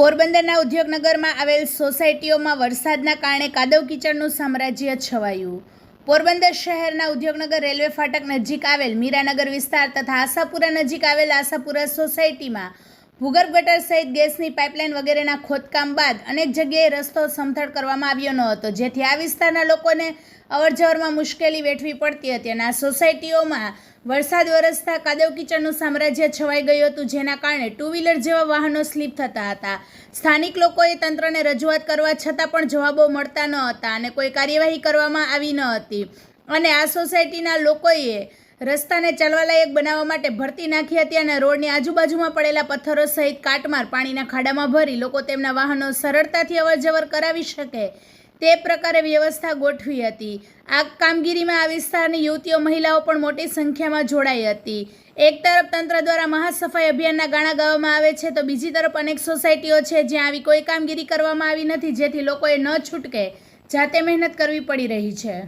પોરબંદરના ઉદ્યોગનગરમાં આવેલ સોસાયટીઓમાં વરસાદના કારણે કાદવ કીચડનું સામ્રાજ્ય છવાયું. પોરબંદર શહેરના ઉદ્યોગનગર રેલવે ફાટક નજીક આવેલ મીરાનગર વિસ્તાર તથા આશાપુરા નજીક આવેલ આશાપુરા સોસાયટીમાં ભૂગર્ભ ગટર સહિત ગેસની પાઇપલાઇન વગેરેના ખોદકામ બાદ અનેક જગ્યાએ રસ્તો સમથળ કરવામાં આવ્યો ન હતો. જેથી આ વિસ્તારના લોકોને અવરજવરમાં મુશ્કેલી વેઠવી પડતી હતી અને આ સોસાયટીઓમાં વરસાદ વરસતા કાદવ કીચડનું સામ્રાજ્ય છવાઈ ગયું હતું, જેના કારણે ટુ વ્હીલર જેવા વાહનો સ્લીપ થતા હતા. સ્થાનિક લોકોએ તંત્રને રજૂઆત કરવા છતાં પણ જવાબો મળતા ન હતા અને કોઈ કાર્યવાહી કરવામાં આવી ન હતી. અને આ સોસાયટીના લોકોએ રસ્તાને ચાલવાલાયક બનાવવા માટે ભરતી નાખી હતી અને રોડની આજુબાજુમાં પડેલા પથ્થરો સહિત કાટમાર પાણીના ખાડામાં ભરી લોકો તેમના વાહનો સરળતાથી અવરજવર કરાવી શકે તે પ્રકારે વ્યવસ્થા ગોઠવી હતી. આ કામગીરીમાં આ વિસ્તારની યુવતીઓ, મહિલાઓ પણ મોટી સંખ્યામાં જોડાઈ હતી. એક તરફ તંત્ર દ્વારા મહાસફાઈ અભિયાનના ગાણા ગાવામાં આવે છે, તો બીજી તરફ અનેક સોસાયટીઓ છે, જ્યાં આવી કોઈ કામગીરી કરવામાં આવી નથી, જેથી લોકોએ ન છૂટકે જાતે મહેનત કરવી પડી રહી છે.